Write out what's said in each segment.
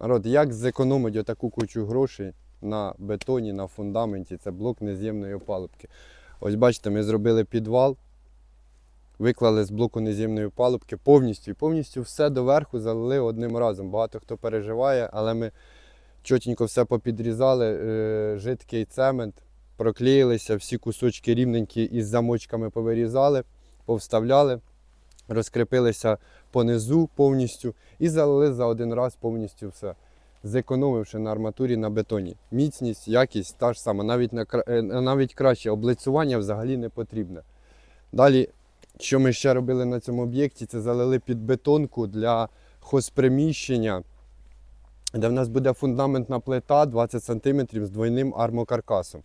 Народ, як зекономити таку кучу грошей на бетоні, на фундаменті? Це блок нез'ємної опалубки. Ось бачите, ми зробили підвал, виклали з блоку нез'ємної опалубки повністю. І повністю все доверху залили одним разом. Багато хто переживає, але ми чотенько все попідрізали, е, жидкий цемент, проклеїлися, всі кусочки рівненькі із замочками повирізали, повставляли, розкріпилися понизу повністю і залили за один раз повністю все. Зекономивши на арматурі на бетоні. Міцність, якість та ж сама, навіть, на, е, навіть краще облицювання взагалі не потрібне. Далі, що ми ще робили на цьому об'єкті, це залили під бетонку для хозприміщення, де в нас буде фундаментна плита 20 см з двойним армокаркасом.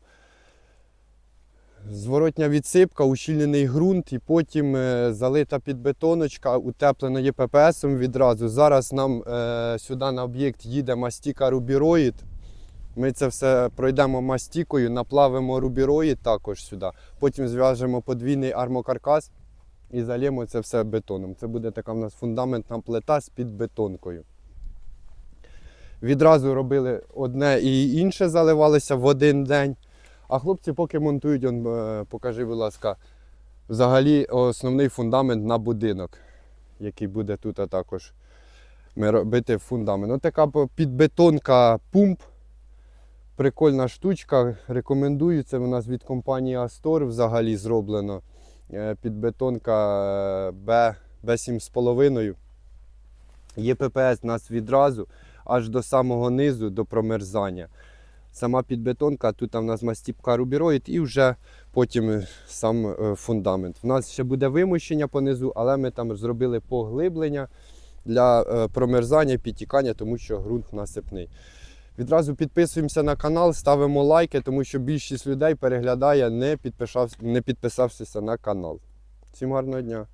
Зворотня відсипка, ущільнений ґрунт і потім е, залита підбетоночка, утеплена є ППСом відразу. Зараз нам е, сюди на об'єкт їде мастіка рубіроїд. Ми це все пройдемо мастікою, наплавимо рубіроїд також сюди. Потім зв'яжемо подвійний армокаркас і зальємо це все бетоном. Це буде така в нас фундаментна плита з підбетонкою. Відразу робили одне і інше, заливалися в один день. А хлопці, поки монтують, он, е, покажи, будь ласка, взагалі основний фундамент на будинок, який буде тут також ми робити фундамент. Ось така підбетонка пумп. Прикольна штучка. Рекомендую. Це у нас від компанії Astor взагалі зроблено. Е, Підбетонка е, B, B7,5. Є ППС у нас відразу аж до самого низу, до промерзання. Сама підбетонка, тут у нас мастіпка рубіроїд і вже потім е, сам е, фундамент. У нас ще буде вимощення понизу, але ми там зробили поглиблення для е, промерзання підтікання, тому що ґрунт насипний. Відразу підписуємося на канал, ставимо лайки, тому що більшість людей переглядає, не, не підписавшися на канал. Всім гарного дня!